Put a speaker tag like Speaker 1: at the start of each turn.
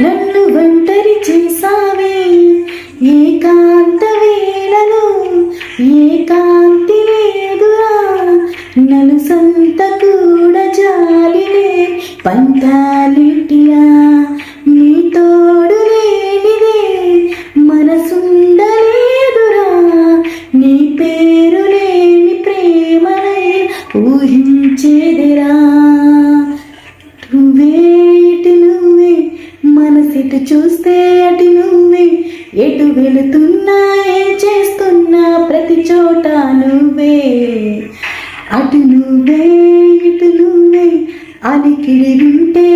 Speaker 1: నన్ను ఒంటరి చేసావే ఏకాంత వేళలో ఏకాంతి లేదురా. నలుసంత కూడా జాలినే పంతాలిటియా. నీ లేనిదే మనసుండలేదురా. నీ పేరు లేని ప్రేమనే ఊహించేదిరా. ఎటు చూస్తే అటు నువ్వే ఎటు వెళుతున్నా ఏం చేస్తున్నా ప్రతి చోట నువ్వే. అటు నువ్వే ఇటు నువ్వే అలికిడి వింటే